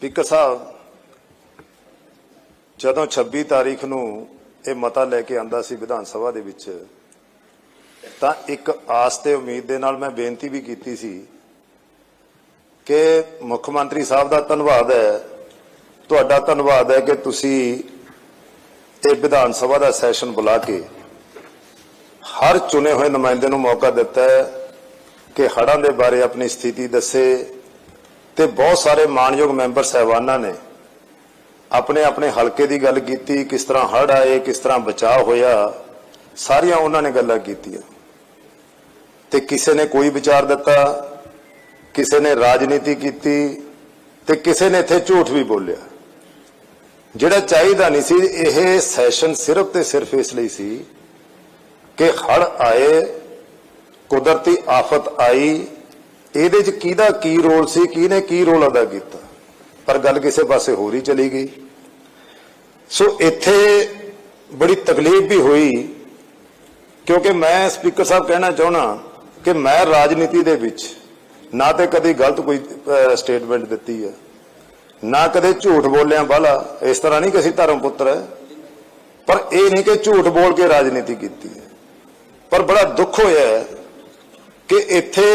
Speaker ਸਾਹਿਬ, ਜਦੋਂ 26 ਤਾਰੀਖ ਨੂੰ ਇਹ ਮਤਾ ਲੈ ਕੇ ਆਂਦਾ ਸੀ ਵਿਧਾਨ ਸਭਾ ਦੇ ਵਿੱਚ, ਤਾਂ ਇੱਕ ਆਸ ਤੇ ਉਮੀਦ ਦੇ ਨਾਲ ਮੈਂ ਬੇਨਤੀ ਵੀ ਕੀਤੀ ਸੀ ਕਿ ਮੁੱਖ ਮੰਤਰੀ ਸਾਹਿਬ ਦਾ ਧੰਨਵਾਦ ਹੈ, ਤੁਹਾਡਾ ਧੰਨਵਾਦ ਹੈ ਕਿ ਤੁਸੀਂ ਇਹ ਵਿਧਾਨ ਸਭਾ ਦਾ ਸੈਸ਼ਨ ਬੁਲਾ ਕੇ ਹਰ ਚੁਣੇ ਹੋਏ ਨੁਮਾਇੰਦੇ ਨੂੰ ਮੌਕਾ ਦਿੱਤਾ ਹੈ ਕਿ ਹੜ੍ਹਾਂ ਦੇ ਬਾਰੇ ਆਪਣੀ ਸਥਿਤੀ ਦੱਸੇ ਤੇ ਬਹੁਤ ਸਾਰੇ ਮਾਨਯੋਗ ਮੈਂਬਰ ਸਹਿਬਾਨਾਂ ਨੇ ਆਪਣੇ ਆਪਣੇ ਹਲਕੇ ਦੀ ਗੱਲ ਕੀਤੀ, ਕਿਸ ਤਰ੍ਹਾਂ ਹੜ੍ਹ ਆਏ, ਕਿਸ ਤਰ੍ਹਾਂ ਬਚਾਅ ਹੋਇਆ, ਸਾਰੀਆਂ ਉਹਨਾਂ ਨੇ ਗੱਲਾਂ ਕੀਤੀਆਂ। ਤੇ ਕਿਸੇ ਨੇ ਕੋਈ ਵਿਚਾਰ ਦਿੱਤਾ, ਕਿਸੇ ਨੇ ਰਾਜਨੀਤੀ ਕੀਤੀ ਤੇ ਕਿਸੇ ਨੇ ਇੱਥੇ ਝੂਠ ਵੀ ਬੋਲਿਆ। ਜਿਹੜਾ ਚਾਹੀਦਾ ਨਹੀਂ ਸੀ, ਇਹ ਸੈਸ਼ਨ ਸਿਰਫ ਤੇ ਸਿਰਫ ਇਸ ਲਈ ਸੀ ਕਿ ਹੜ ਆਏ, ਕੁਦਰਤੀ ਆਫਤ ਆਈ ਇਹਦੇ 'ਚ ਕਿਹਦਾ ਕੀ ਰੋਲ ਸੀ, ਕਿਹਨੇ ਕੀ ਰੋਲ ਅਦਾ ਕੀਤਾ? ਪਰ ਗੱਲ ਕਿਸੇ ਪਾਸੇ ਹੋਰ ਹੀ ਚਲੀ ਗਈ। ਸੋ ਇੱਥੇ ਬੜੀ ਤਕਲੀਫ ਵੀ ਹੋਈ, ਕਿਉਂਕਿ ਮੈਂ ਸਪੀਕਰ ਸਾਹਿਬ ਕਹਿਣਾ ਚਾਹਣਾ ਕਿ ਮੈਂ ਰਾਜਨੀਤੀ ਦੇ ਵਿੱਚ ਨਾ ਤੇ ਕਦੇ ਗਲਤ ਕੋਈ ਸਟੇਟਮੈਂਟ ਦਿੱਤੀ ਹੈ ਨਾ ਕਦੇ ਝੂਠ ਬੋਲਿਆ ਬਾਲਾ ਇਸ ਤਰ੍ਹਾਂ ਨਹੀਂ ਕਿ ਅਸੀਂ ਧਰਮ ਪੁੱਤਰ ਹੈ, ਪਰ ਇਹ ਨਹੀਂ ਕਿ ਝੂਠ ਬੋਲ ਕੇ ਰਾਜਨੀਤੀ ਕੀਤੀ ਹੈ। ਪਰ ਬੜਾ ਦੁੱਖ ਹੋਇਆ ਕਿ ਇੱਥੇ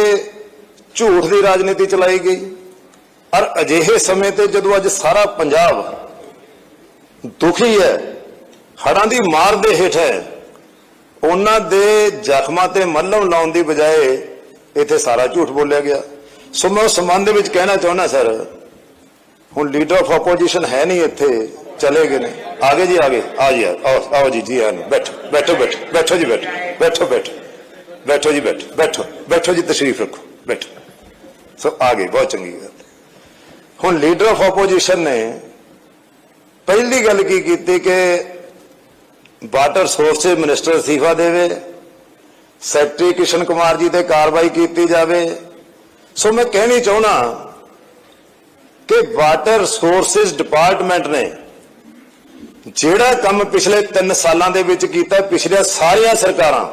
ਝੂਠ ਦੀ ਰਾਜਨੀਤੀ ਚਲਾਈ ਗਈ। ਔਰ ਅਜਿਹੇ ਸਮੇਂ ਤੇ ਜਦੋਂ ਅੱਜ ਸਾਰਾ ਪੰਜਾਬ ਦੁਖੀ ਹੈ ਹੜਾਂ ਦੀ ਮਾਰ ਦੇ ਹੇਠ ਹੈ, ਉਹਨਾਂ ਦੇ ਜ਼ਖਮਾਂ ਤੇ ਮੱਲਮ ਲਾਉਣ ਦੀ ਬਜਾਏ ਇੱਥੇ ਸਾਰਾ ਝੂਠ ਬੋਲਿਆ ਗਿਆ। ਸੋ ਮੈਂ ਉਸ ਸੰਬੰਧ ਵਿੱਚ ਕਹਿਣਾ ਚਾਹੁੰਦਾ, ਸਰ, ਹੁਣ ਲੀਡਰ ਆਫ ਆਪੋਜੀਸ਼ਨ ਹੈ ਨਹੀਂ ਇੱਥੇ, ਚਲੇ ਗਏ ਨੇ। ਆਗੇ ਜੀ, ਆਗੇ। ਆ ਜੀ ਆਓ ਆਓ ਜੀ ਜੀ ਆਨ ਬੈਠੋ ਬੈਠੋ ਬੈਠੋ ਬੈਠੋ ਜੀ, ਬੈਠੋ। ਬੈਠੋ ਬੈਠੋ। ਬੈਠੋ ਜੀ, ਬੈਠੋ। ਬੈਠੋ ਬੈਠੋ ਜੀ, ਤਸ਼ਰੀਫ ਰੱਖੋ। ਬੈਠੋ। ਸੋ ਆ ਆਗੇ ਬਹੁਤ ਚੰਗੀ ਗੱਲ। ਹੁਣ ਲੀਡਰ ਆਫ ਆਪੋਜੀਸ਼ਨ ਨੇ ਪਹਿਲੀ ਗੱਲ ਕੀ ਕੀਤੀ ਕਿ ਵਾਟਰ ਸੋਰਸਜ਼ ਮਿਨਿਸਟਰ ਅਸਤੀਫਾ ਦੇਵੇ ਸੈਕਟਰੀ ਕਿਸ਼ਨ ਕੁਮਾਰ ਜੀ ਤੇ ਕਾਰਵਾਈ ਕੀਤੀ ਜਾਵੇ। ਸੋ ਮੈਂ ਕਹਿਣੀ ਚਾਹੁੰਦਾ ਕਿ ਵਾਟਰ ਸੋਰਸਜ਼ ਡਿਪਾਰਟਮੈਂਟ ਨੇ ਜਿਹੜਾ ਕੰਮ ਪਿਛਲੇ 3 ਸਾਲਾਂ ਦੇ ਵਿੱਚ ਕੀਤਾ ਪਿਛਲੀਆਂ ਸਾਰੀਆਂ ਸਰਕਾਰਾਂ,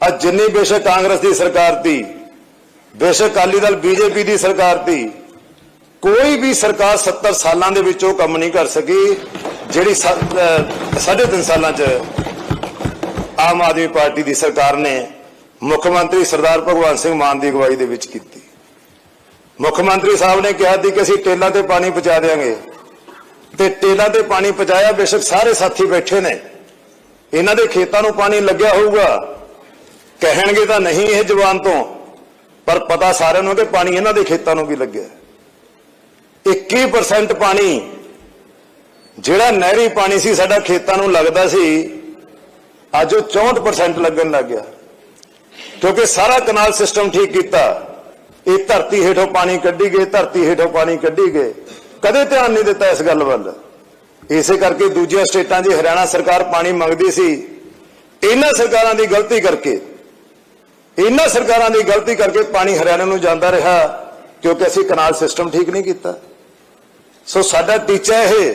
ਅੱਜ ਜਿੰਨੀ ਬੇਸ਼ੱਕ ਕਾਂਗਰਸ ਦੀ ਸਰਕਾਰ ਦੀ ਬੇਸ਼ੱਕ ਅਕਾਲੀ ਦਲ ਬੀਜੇਪੀ ਦੀ ਸਰਕਾਰ ਦੀ ਕੋਈ ਵੀ ਸਰਕਾਰ 70 ਸਾਲਾਂ ਦੇ ਵਿੱਚ ਉਹ ਕੰਮ ਨਹੀਂ ਕਰ ਸਕੀ, ਜਿਹੜੀ ਸਾ- ਅਹ ਸਾਢੇ ਤਿੰਨ ਸਾਲਾਂ 'ਚ ਆਮ ਆਦਮੀ ਪਾਰਟੀ ਦੀ ਸਰਕਾਰ ਨੇ ਮੁੱਖ ਮੰਤਰੀ ਸਰਦਾਰ ਭਗਵੰਤ ਸਿੰਘ ਮਾਨ ਦੀ ਅਗਵਾਈ ਦੇ ਵਿੱਚ ਕੀਤੀ। ਮੁੱਖ ਮੰਤਰੀ ਸਾਹਿਬ ਨੇ ਕਿਹਾ ਸੀ ਕਿ ਅਸੀਂ ਟੇਲਾਂ ਤੇ ਪਾਣੀ ਪਹੁੰਚਾ ਦੇਵਾਂਗੇ ਤੇ ਟੇਲਾਂ ਤੇ ਪਾਣੀ ਪਹੁੰਚਾਇਆ, ਬੇਸ਼ੱਕ ਸਾਰੇ ਸਾਥੀ ਬੈਠੇ ਨੇ। ਇਹਨਾਂ ਦੇ ਖੇਤਾਂ ਨੂੰ ਪਾਣੀ ਲੱਗਿਆ ਹੋਊਗਾ। ਕਹਿਣਗੇ ਤਾਂ ਨਹੀਂ ਇਹ ਜ਼ਬਾਨ ਤੋਂ। ਪਰ ਪਤਾ ਸਾਰਿਆਂ ਨੂੰ ਕਿ ਪਾਣੀ ਇਹਨਾਂ ਦੇ ਖੇਤਾਂ ਨੂੰ ਵੀ ਲੱਗਿਆ 21% ਪਾਣੀ, ਜਿਹੜਾ ਨਹਿਰੀ ਪਾਣੀ ਸੀ, ਸਾਡਾ ਖੇਤਾਂ ਨੂੰ ਲੱਗਦਾ ਸੀ, ਅੱਜ ਉਹ 64% ਲੱਗਣ ਲੱਗ ਗਿਆ। ਕਿਉਂਕਿ ਸਾਰਾ ਕਨਾਲ ਸਿਸਟਮ ਠੀਕ ਕੀਤਾ। ਇਹ ਧਰਤੀ ਹੇਠੋਂ ਪਾਣੀ ਕੱਢੀ ਗਏ, ਧਰਤੀ ਹੇਠੋਂ ਪਾਣੀ ਕੱਢੀ ਗਏ। ਕਦੇ ਧਿਆਨ ਨਹੀਂ ਦਿੱਤਾ ਇਸ ਗੱਲ ਵੱਲ। ਇਸੇ ਕਰਕੇ ਦੂਜੀਆਂ ਸਟੇਟਾਂ ਦੀ ਹਰਿਆਣਾ ਸਰਕਾਰ ਪਾਣੀ ਮੰਗਦੀ ਸੀ। ਇਹਨਾਂ ਸਰਕਾਰਾਂ ਦੀ ਗਲਤੀ ਕਰਕੇ ਇਹਨਾਂ ਸਰਕਾਰਾਂ ਦੀ ਗਲਤੀ ਕਰਕੇ ਪਾਣੀ ਹਰਿਆਣਾ ਨੂੰ ਜਾਂਦਾ ਰਿਹਾ ਕਿਉਂਕਿ ਅਸੀਂ ਕਨਾਲ ਸਿਸਟਮ ਠੀਕ ਨਹੀਂ ਕੀਤਾ। ਸੋ ਸਾਡਾ ਟੀਚਾ ਇਹ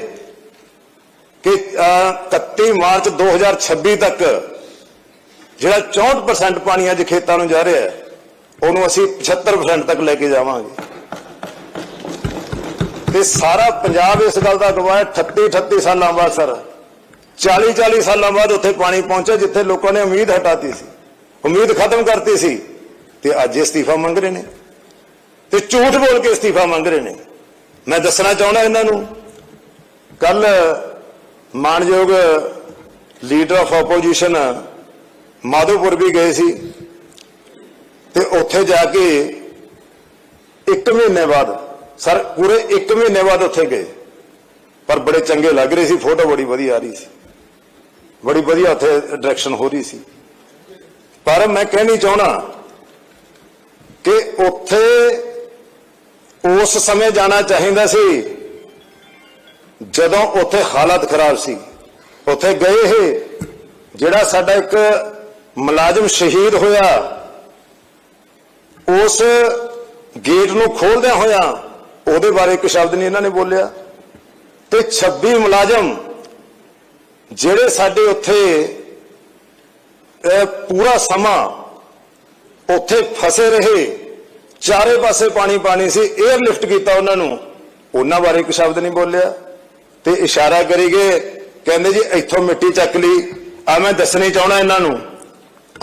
ਕਿ ਅਹ, 31 ਮਾਰਚ 2026 ਤੱਕ ਜਿਹੜਾ 64% ਪਾਣੀ ਅੱਜ ਖੇਤਾਂ ਨੂੰ ਜਾ ਰਿਹਾ ਹੈ ਉਹਨੂੰ ਅਸੀਂ 75% ਤੱਕ ਲੈ ਕੇ ਜਾਵਾਂਗੇ। ਤੇ ਸਾਰਾ ਪੰਜਾਬ ਇਸ ਗੱਲ ਦਾ ਗਵਾਹ ਹੈ 38 38 ਸਾਲਾਂ ਬਾਅਦ ਸਰ। 40 40 ਸਾਲਾਂ ਬਾਅਦ ਉੱਥੇ ਪਾਣੀ ਪਹੁੰਚਿਆ ਜਿੱਥੇ ਲੋਕਾਂ ਨੇ ਉਮੀਦ ਹਟਾਤੀ ਸੀ। ਉਮੀਦ ਖਤਮ ਕਰਤੀ ਸੀ ਤੇ ਅੱਜ ਇਸਤੀਫਾ ਮੰਗ ਰਹੇ ਨੇ। ਤੇ ਝੂਠ ਬੋਲ ਕੇ ਅਸਤੀਫਾ ਮੰਗ ਰਹੇ ਨੇ। ਮੈਂ ਦੱਸਣਾ ਚਾਹੁੰਦਾ ਇਹਨਾਂ ਨੂੰ ਕੱਲ ਮਾਨਯੋਗ ਲੀਡਰ ਆਫ ਆਪੋਜੀਸ਼ਨ ਮਾਧੋਪੁਰ ਵੀ ਗਏ ਸੀ ਤੇ ਉੱਥੇ ਜਾ ਕੇ ਇੱਕ ਮਹੀਨੇ ਬਾਅਦ, ਸਰ ਪੂਰੇ ਇੱਕ ਮਹੀਨੇ ਬਾਅਦ ਉੱਥੇ ਗਏ। ਪਰ ਬੜੇ ਚੰਗੇ ਲੱਗ ਰਹੇ ਸੀ, ਫੋਟੋ ਬੜੀ ਵਧੀਆ ਆ ਰਹੀ ਸੀ। ਬੜੀ ਵਧੀਆ ਉੱਥੇ ਡਾਇਰੈਕਸ਼ਨ ਹੋ ਰਹੀ ਸੀ। ਪਰ ਮੈਂ ਕਹਿਣੀ ਚਾਹਣਾ ਕਿ ਉੱਥੇ ਉਸ ਸਮੇਂ ਜਾਣਾ ਚਾਹੀਦਾ ਸੀ ਜਦੋਂ ਉੱਥੇ ਹਾਲਤ ਖਰਾਬ ਸੀ। ਉੱਥੇ ਗਏ ਇਹ ਜਿਹੜਾ ਸਾਡਾ ਇੱਕ ਮੁਲਾਜ਼ਮ ਸ਼ਹੀਦ ਹੋਇਆ, ਉਸ ਗੇਟ ਨੂੰ ਖੋਲਦਿਆਂ ਹੋਇਆ ਉਹਦੇ ਬਾਰੇ ਇੱਕ ਸ਼ਬਦ ਨਹੀਂ ਇਹਨਾਂ ਨੇ ਬੋਲਿਆ। ਤੇ 26 ਮੁਲਾਜ਼ਮ ਜਿਹੜੇ ਸਾਡੇ ਉੱਥੇ ਪੂਰਾ ਸਮਾਂ ਉੱਥੇ ਫਸੇ ਰਹੇ, ਚਾਰੇ ਪਾਸੇ ਪਾਣੀ ਪਾਣੀ ਸੀ 에ਅਰ ਲਿਫਟ ਕੀਤਾ ਉਹਨਾਂ ਨੂੰ। ਉਹਨਾਂ ਬਾਰੇ ਇੱਕ ਸ਼ਬਦ ਨਹੀਂ ਬੋਲਿਆ ਤੇ ਇਸ਼ਾਰਾ ਕਰੀ ਗਏ, ਕਹਿੰਦੇ ਜੀ ਇੱਥੋਂ ਮਿੱਟੀ ਚੱਕ ਲਈ। ਆ ਮੈਂ ਦੱਸਣੀ ਚਾਹਣਾ ਇਹਨਾਂ ਨੂੰ,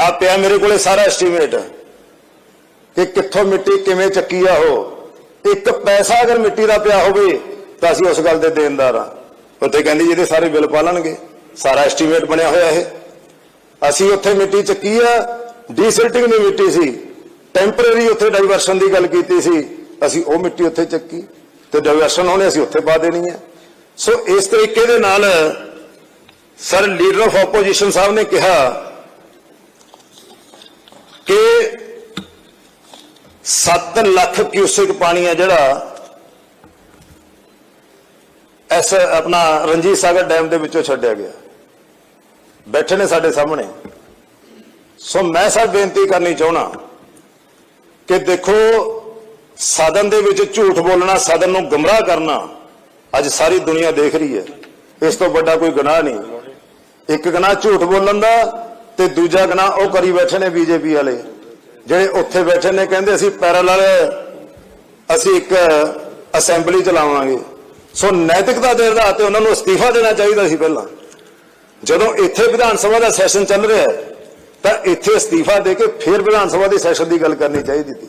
ਆ ਪਿਆ ਮੇਰੇ ਕੋਲੇ ਸਾਰਾ ਐਸਟੀਮੇਟ ਕਿ ਕਿੱਥੋਂ ਮਿੱਟੀ ਕਿਵੇਂ ਚੱਕੀ ਆ ਉਹ। ਇੱਕ ਪੈਸਾ ਅਗਰ ਮਿੱਟੀ ਦਾ ਪਿਆ ਹੋਵੇ ਤਾਂ ਅਸੀਂ ਉਸ ਗੱਲ ਦੇ ਦੇਣਦਾਰ ਆ। ਉੱਥੇ ਕਹਿੰਦੀ ਜੀ ਇਹਦੇ ਸਾਰੇ ਬਿੱਲ ਪਾਲਣਗੇ। ਸਾਰਾ ਐਸਟੀਮੇਟ ਬਣਿਆ ਹੋਇਆ ਇਹ। ਅਸੀਂ ਉੱਥੇ ਮਿੱਟੀ ਚੱਕੀ ਆ ਡੀਸਿਲਟਿੰਗ ਦੀ ਮਿੱਟੀ ਸੀ ਟੈਂਪਰੇਰੀ ਉੱਥੇ ਡਾਈਵਰਸ਼ਨ ਦੀ ਗੱਲ ਕੀਤੀ ਸੀ, ਅਸੀਂ ਉਹ ਮਿੱਟੀ ਉੱਥੇ ਚੱਕੀ ਤੇ ਡਾਈਵਰਸ਼ਨ ਹੋਣੇ ਅਸੀਂ ਉੱਥੇ ਪਾ ਦੇਣੀ ਹੈ ਸੋ ਇਸ ਤਰੀਕੇ ਦੇ ਨਾਲ sir leader of opposition sahib ਨੇ ਕਿਹਾ ਕਿ 7 ਲੱਖ ਕਿਊਸਿਕ ਪਾਣੀ ਹੈ ਜਿਹੜਾ ਐਸ ਆਪਣਾ ਰਣਜੀਤ ਸਾਗਰ ਡੈਮ ਦੇ ਵਿੱਚੋਂ ਛੱਡਿਆ ਗਿਆ। ਬੈਠੇ ਨੇ ਸਾਡੇ ਸਾਹਮਣੇ। ਸੋ ਮੈਂ ਸਭ ਬੇਨਤੀ ਕਰਨੀ ਚਾਹਣਾ ਕਿ ਦੇਖੋ, ਸਦਨ ਦੇ ਵਿੱਚ ਝੂਠ ਬੋਲਣਾ, ਸਦਨ ਨੂੰ ਗਮਰਾਹ ਕਰਨਾ ਅੱਜ ਸਾਰੀ ਦੁਨੀਆ ਦੇਖ ਰਹੀ ਹੈ। ਇਸ ਤੋਂ ਵੱਡਾ ਕੋਈ ਗੁਨਾਹ ਨਹੀਂ। ਇੱਕ ਗੁਨਾਹ ਝੂਠ ਬੋਲਣ ਦਾ ਤੇ ਦੂਜਾ ਗੁਨਾਹ ਉਹ ਕਰੀ ਬੈਠੇ ਨੇ ਬੀਜੇਪੀ ਵਾਲੇ। ਜਿਹੜੇ ਉੱਥੇ ਬੈਠੇ ਨੇ, ਕਹਿੰਦੇ ਅਸੀਂ ਪੈਰਲਲ ਅਸੀਂ ਇੱਕ ਅਸੈਂਬਲੀ ਚਲਾਵਾਂਗੇ। ਸੋ ਨੈਤਿਕਤਾ ਦੇ ਆਧਾਰ ਤੇ ਉਹਨਾਂ ਨੂੰ ਅਸਤੀਫਾ ਦੇਣਾ ਚਾਹੀਦਾ ਸੀ ਪਹਿਲਾਂ। ਜਦੋਂ ਇੱਥੇ ਵਿਧਾਨ ਸਭਾ ਦਾ ਸੈਸ਼ਨ ਚੱਲ ਰਿਹਾ ਹੈ, ਤਾਂ ਇੱਥੇ ਅਸਤੀਫਾ ਦੇ ਕੇ ਫਿਰ ਵਿਧਾਨ ਸਭਾ ਦੇ ਸੈਸ਼ਨ ਦੀ ਗੱਲ ਕਰਨੀ ਚਾਹੀਦੀ ਸੀ।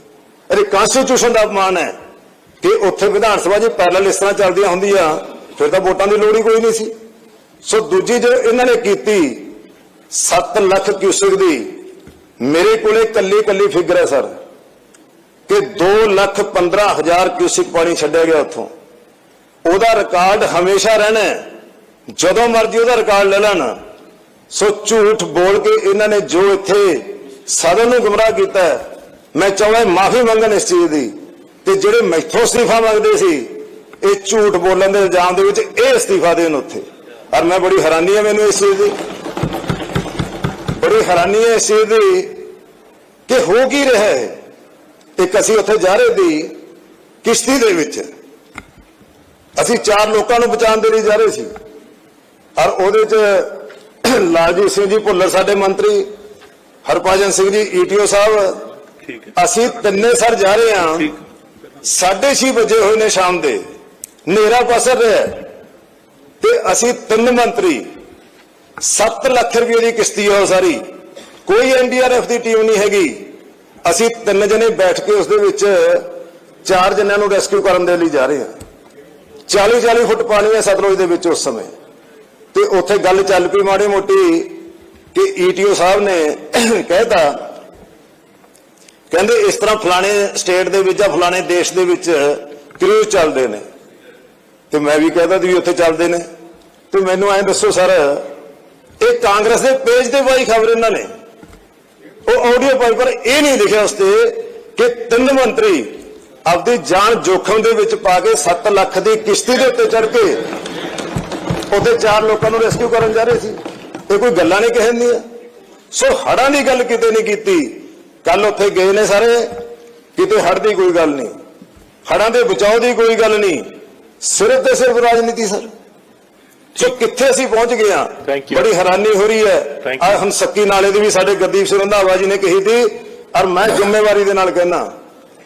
ਅਰੇ ਕਨਸਟੀਟਿਊਸ਼ਨ ਦਾ ਅਪਮਾਨ ਹੈ ਕਿ ਉੱਥੇ ਵਿਧਾਨ ਸਭਾ ਜੀ ਪੈਰਲਲ ਇਸ ਤਰ੍ਹਾਂ ਚੱਲਦੀਆਂ ਹੁੰਦੀਆਂ ਫਿਰ ਤਾਂ ਵੋਟਾਂ ਦੀ ਲੋੜ ਹੀ ਕੋਈ ਨਹੀਂ ਸੀ। ਸੋ ਦੂਜੀ ਜੋ ਇਹਨਾਂ ਨੇ ਕੀਤੀ 7 ਲੱਖ ਕਿਊਸਿਕ ਦੀ ਮੇਰੇ ਕੋਲੇ ਕੱਲੀ ਕੱਲੀ ਫਿਗਰ ਹੈ ਸਰ ਕਿ 2 ਲੱਖ 15 ਹਜ਼ਾਰ ਕਿਊਸਿਕ ਪਾਣੀ ਛੱਡਿਆ ਗਿਆ ਉੱਥੋਂ। ਉਹਦਾ ਰਿਕਾਰਡ ਹਮੇਸ਼ਾ ਰਹਿਣਾ ਹੈ। ਜਦੋਂ ਮਰਜ਼ੀ ਉਹਦਾ ਰਿਕਾਰਡ ਲੈ ਲੈਣ। ਸੋ ਝੂਠ ਬੋਲ ਕੇ ਇਹਨਾਂ ਨੇ ਜੋ ਇੱਥੇ ਸਦਨ ਨੂੰ ਗੁੰਮਰਾਹ ਕੀਤਾ ਮੈਂ ਚਾਹੁੰਦਾ ਮਾਫੀ ਮੰਗਣ ਇਸ ਚੀਜ਼ ਦੀ। ਤੇ ਜਿਹੜੇ ਮੈਥੋਂ ਅਸਤੀਫਾ ਮੰਗਦੇ ਸੀ, ਇਹ ਝੂਠ ਬੋਲਣ ਦੇ ਇਲਜ਼ਾਮ ਦੇ ਵਿੱਚ ਇਹ ਅਸਤੀਫਾ ਦੇਣ ਉੱਥੇ। ਔਰ ਮੈਂ ਬੜੀ ਹੈਰਾਨੀ ਹੈ ਮੈਨੂੰ ਇਸ ਚੀਜ਼ ਦੀ। ਬੜੀ ਹੈਰਾਨੀ ਹੈ ਇਸ ਚੀਜ਼ ਦੀ ਕਿ ਹੋ ਕੀ ਰਿਹਾ ਹੈ। ਇੱਕ ਅਸੀਂ ਉੱਥੇ ਜਾ ਰਹੇ ਦੀ ਕਿਸ਼ਤੀ ਦੇ ਵਿੱਚ। ਅਸੀਂ ਚਾਰ ਲੋਕਾਂ ਨੂੰ ਬਚਾਉਣ ਦੇ ਲਈ ਜਾ ਰਹੇ ਸੀ। ਔਰ ਉਹਦੇ ਚ ਲਾਲਜੀਤ ਸਿੰਘ ਜੀ ਭੁੱਲਰ ਸਾਡੇ ਮੰਤਰੀ ਹਰਭਜਨ ਸਿੰਘ ਜੀ ਈਟੀਓ ਸਾਹਿਬ ਠੀਕ ਹੈ। ਅਸੀਂ ਤਿੰਨੇ ਸਰ ਜਾ ਰਹੇ ਹਾਂ। ਠੀਕ ਸਾਢੇ ਛੇ ਵਜੇ ਹੋਏ ਨੇ ਸ਼ਾਮ ਦੇ। ਹਨੇਰਾ ਪਸਰ ਰਿਹਾ। ਤੇ ਅਸੀਂ ਤਿੰਨ ਮੰਤਰੀ 7 ਲੱਖ ਰੁਪਏ ਦੀ ਕਿਸ਼ਤੀ ਹੈ ਉਹ ਸਾਰੀ। ਕੋਈ ਐਨਡੀਆਰਐਫ ਦੀ ਟੀਮ ਨਹੀਂ ਹੈਗੀ। ਅਸੀਂ ਤਿੰਨ ਜਣੇ ਬੈਠ ਕੇ ਉਸ ਦੇ ਵਿੱਚ ਚਾਰ ਜਣਿਆਂ ਨੂੰ ਰੈਸਕਿਊ ਕਰਨ ਦੇ ਲਈ ਜਾ ਰਹੇ ਹਾਂ। 40 40 ਫੁੱਟ ਪਾਣੀ ਹੈ ਸਤਲੁਜ ਦੇ ਵਿੱਚ ਉਸ ਸਮੇਂ। ਤੇ ਉੱਥੇ ਗੱਲ ਚੱਲ ਪਈ ਮਾੜੀ ਮੋਟੀ ਕਿ ਈਟੀਓ ਸਾਹਿਬ ਨੇ ਕਹਿਤਾ, ਕਹਿੰਦੇ ਇਸ ਤਰ੍ਹਾਂ ਫਲਾਣੇ ਸਟੇਟ ਦੇ ਵਿੱਚ ਜਾਂ ਫਲਾਣੇ ਦੇਸ਼ ਦੇ ਵਿੱਚ ਕਰੂਜ਼ ਚੱਲਦੇ ਨੇ। ਤੇ ਮੈਂ ਵੀ ਕਹਿੰਦਾ ਵੀ ਉੱਥੇ ਚੱਲਦੇ ਨੇ। ਤੇ ਮੈਨੂੰ ਐਂ ਦੱਸੋ ਸਰ, ਇਹ ਕਾਂਗਰਸ ਦੇ ਪੇਜ ਤੇ ਪਾਈ ਖਬਰ ਇਹਨਾਂ ਨੇ। ਉਹ ਆਡੀਓ ਪਾਈ, ਪਰ ਇਹ ਨਹੀਂ ਲਿਖਿਆ ਉਸ ਤੇ ਕਿ ਤਿੰਨ ਮੰਤਰੀ ਆਪਦੀ ਜਾਨ ਜੋਖਮ ਦੇ ਵਿੱਚ ਪਾ ਕੇ 7 ਲੱਖ ਦੀ ਕਿਸ਼ਤੀ ਦੇ ਉੱਤੇ ਚੜ ਕੇ ਉਹਦੇ ਚਾਰ ਲੋਕਾਂ ਨੂੰ ਰੈਸਕਿਊ ਕਰਨ ਜਾ ਰਹੇ ਸੀ। ਇਹ ਕੋਈ ਗੱਲਾਂ ਨਹੀਂ ਕਹਿਣ ਦੀਆਂ। ਸੋ ਹੜਾਂ ਦੀ ਗੱਲ ਕਿਤੇ ਨਹੀਂ ਕੀਤੀ। ਕੱਲ ਉੱਥੇ ਗਏ ਨੇ ਸਾਰੇ। ਕਿਤੇ ਹੜ ਦੀ ਕੋਈ ਗੱਲ ਨਹੀਂ। ਹੜਾਂ ਦੇ ਬਚਾਓ ਦੀ ਕੋਈ ਗੱਲ ਨਹੀਂ। ਸਿਰਫ ਤੇ ਸਿਰਫ ਰਾਜਨੀਤੀ ਸਰ। ਸੋ ਕਿੱਥੇ ਅਸੀਂ ਪਹੁੰਚ ਗਏ ਆ. ਬੜੀ ਹੈਰਾਨੀ ਹੋ ਰਹੀ ਹੈ। ਆ you. ਹੁਣ ਸੱਕੀ ਨਾਲੇ ਦੀ ਵੀ ਸਾਡੇ ਗੁਰਦੀਪ ਸਿੰਘ ਰੰਧਾਵਾ ਜੀ ਨੇ ਕਹੀ ਸੀ। ਔਰ ਮੈਂ ਜ਼ਿੰਮੇਵਾਰੀ ਦੇ ਨਾਲ ਕਹਿਣਾ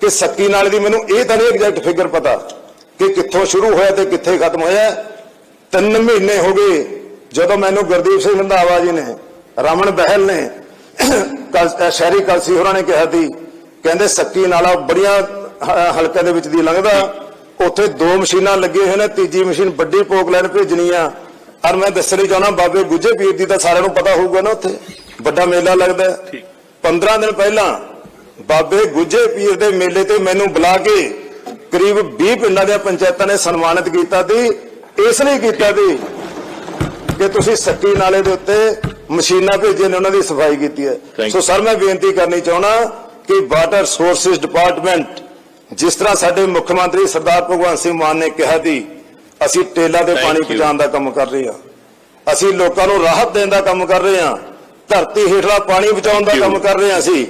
ਕਿ ਸੱਕੀ ਨਾਲੇ ਦੀ ਮੈਨੂੰ ਇਹ ਤਾਂ ਨਹੀਂ ਐਗਜ਼ੈਕਟ ਫਿਗਰ ਪਤਾ ਕਿ ਕਿੱਥੋਂ ਸ਼ੁਰੂ ਹੋਇਆ ਤੇ ਕਿੱਥੇ ਖਤਮ ਹੋਇਆ। ਤਿੰਨ ਮਹੀਨੇ ਹੋ ਗਏ ਜਦੋਂ ਮੈਨੂੰ ਗੁਰਦੀਪ ਸਿੰਘ ਰੰਧਾਵਾ ਜੀ ਨੇ ਰਮਨ ਬਹਿਲ ਨੇ ਸ਼ਹਿਰੀ ਕਲਸੀ ਹੋਰਾਂ ਨੇ ਕਿਹਾ ਸੀ ਕਹਿੰਦੇ ਸੱਕੀ ਨਾਲਾ ਬੜੀਆਂ ਹ- ਹਲਕਿਆਂ ਦੇ ਵਿੱਚ ਦੀ ਲੰਘਦਾ ਉੱਥੇ ਦੋ ਮਸ਼ੀਨਾਂ ਲੱਗੀਆਂ ਹੋਈਆਂ ਨੇ ਤੀਜੀ ਮਸ਼ੀਨ ਵੱਡੀ ਪੋਕਲਾਈਨ ਭੇਜਣੀ ਆ। ਔਰ ਮੈਂ ਦੱਸਣੀ ਚਾਹੁੰਦਾ ਬਾਬੇ ਗੁੱਜੇ ਪੀਰ ਦੀ ਤਾਂ ਸਾਰਿਆਂ ਨੂੰ ਪਤਾ ਹੋਊਗਾ ਨਾ ਉੱਥੇ ਵੱਡਾ ਮੇਲਾ ਲੱਗਦਾ। ਹੈ। ਠੀਕ। 15 ਦਿਨ ਪਹਿਲਾਂ ਬਾਬੇ ਗੁੱਜੇ ਪੀਰ ਦੇ ਮੇਲੇ ਤੇ ਮੈਨੂੰ ਬੁਲਾ ਕੇ ਕਰੀਬ 20 ਪਿੰਡਾਂ ਦੀਆਂ ਪੰਚਾਇਤਾਂ ਨੇ ਸਨਮਾਨਿਤ ਕੀਤਾ ਸੀ। ਇਸ ਲਈ ਕੀਤਾ ਸੀ ਕਿ ਤੁਸੀਂ ਸੱਕੀ ਨਾਲੇ ਦੇ ਉੱਤੇ ਮਸ਼ੀਨਾਂ ਭੇਜੀਆਂ ਨੇ ਉਹਨਾਂ ਦੀ ਸਫ਼ਾਈ ਕੀਤੀ ਹੈ। ਸੋ ਸਰ ਮੈਂ ਬੇਨਤੀ ਕਰਨੀ ਚਾਹਣਾ ਕਿ ਵਾਟਰ ਸੋਰਸਿਸ ਡਿਪਾਰਟਮੈਂਟ ਜਿਸ ਤਰ੍ਹਾਂ ਸਾਡੇ ਮੁੱਖ ਮੰਤਰੀ ਸਰਦਾਰ ਭਗਵੰਤ ਸਿੰਘ ਮਾਨ ਨੇ ਕਿਹਾ ਸੀ ਅਸੀਂ ਟੇਲਾ Thank ਪਾਣੀ. ਪਹੁੰਚਾਉਣ ਦਾ ਕੰਮ ਕਰ ਰਹੇ ਹਾਂ। ਅਸੀਂ ਲੋਕਾਂ ਨੂੰ ਰਾਹਤ ਦੇਣ ਦਾ ਕੰਮ ਕਰ ਰਹੇ ਹਾਂ। ਧਰਤੀ ਹੇਠਲਾ ਪਾਣੀ ਬਚਾਉਣ ਦਾ. ਕੰਮ ਕਰ ਰਹੇ ਹਾਂ ਅਸੀਂ।